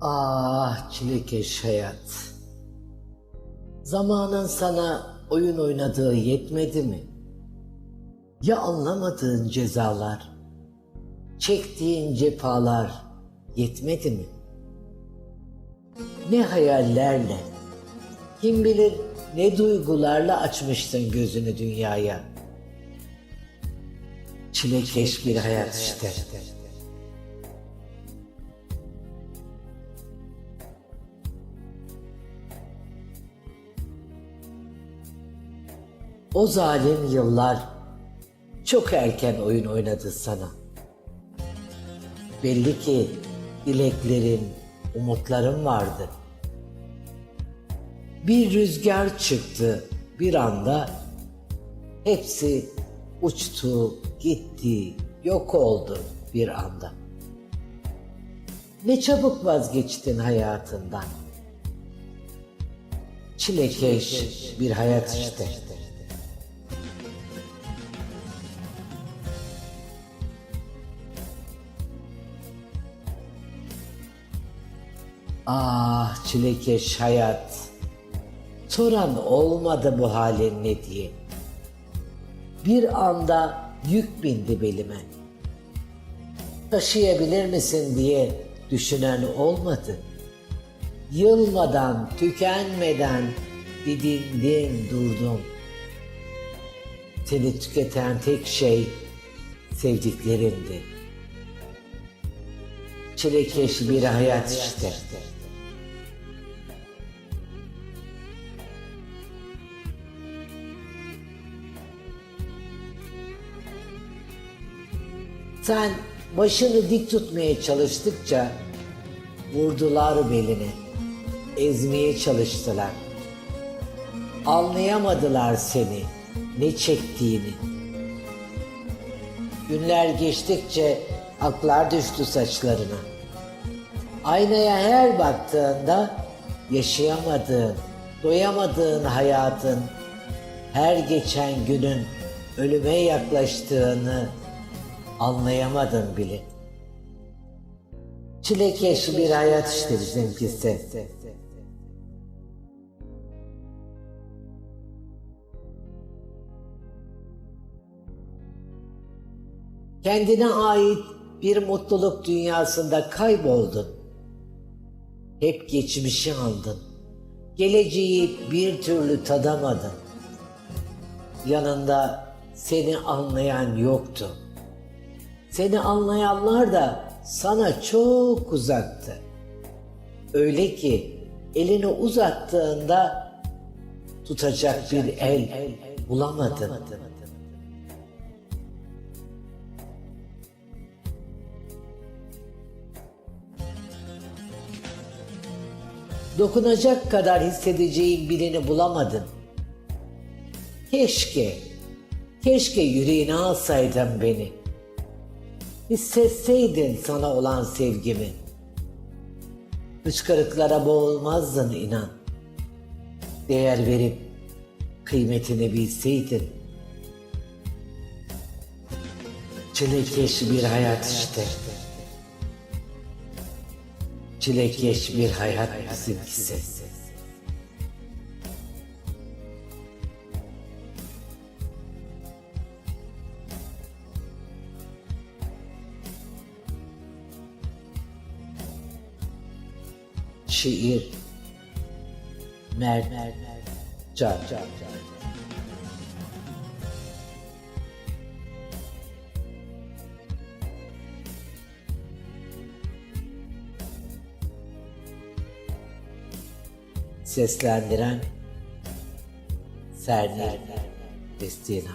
Ah çilekeş hayat. Zamanın sana oyun oynadığı yetmedi mi? Ya anlamadığın cezalar, çektiğin cefalar yetmedi mi? Ne hayallerle, kim bilir ne duygularla açmıştın gözünü dünyaya. Çilekeş bir hayat işte. O zalim yıllar çok erken oyun oynadı sana. Belli ki dileklerin, umutların vardı. Bir rüzgar çıktı bir anda. Hepsi uçtu, gitti, yok oldu bir anda. Ne çabuk vazgeçtin hayatından. Çilekeş bir hayat işte. Ah çilekeş hayat. Soran olmadı bu halin ne diye. Bir anda yük bindi belime. Taşıyabilir misin diye düşünen olmadı. Yılmadan, tükenmeden didindim durdum. Seni tüketen tek şey sevdiklerimdi. Çilekeş bir hayat işte. Sen başını dik tutmaya çalıştıkça vurdular beline, ezmeye çalıştılar. Anlayamadılar seni, ne çektiğini. Günler geçtikçe aklar düştü saçlarına. Aynaya her baktığında yaşayamadığın, doyamadığın hayatın, her geçen günün ölüme yaklaştığını anlayamadın bile. Çilekeş bir hayat işte bizimkisi. Kendine ait bir mutluluk dünyasında kayboldun. Hep geçmişi andın. Geleceği bir türlü tadamadın. Yanında seni anlayan yoktu. Seni anlayanlar da sana çok uzaktı. Öyle ki elini uzattığında tutacak bir el bulamadın. Dokunacak kadar hissedeceğin birini bulamadın. Keşke, keşke yüreğine alsaydın beni. Hissetseydin sana olan sevgimi. Hıçkırıklara boğulmazdın inan. Değer verip kıymetini bilseydin. Çilekeş bir hayat işte. Çilekeş bir hayat bizimkisi. Şiir Mert Can. Seslendiren Serdar Destina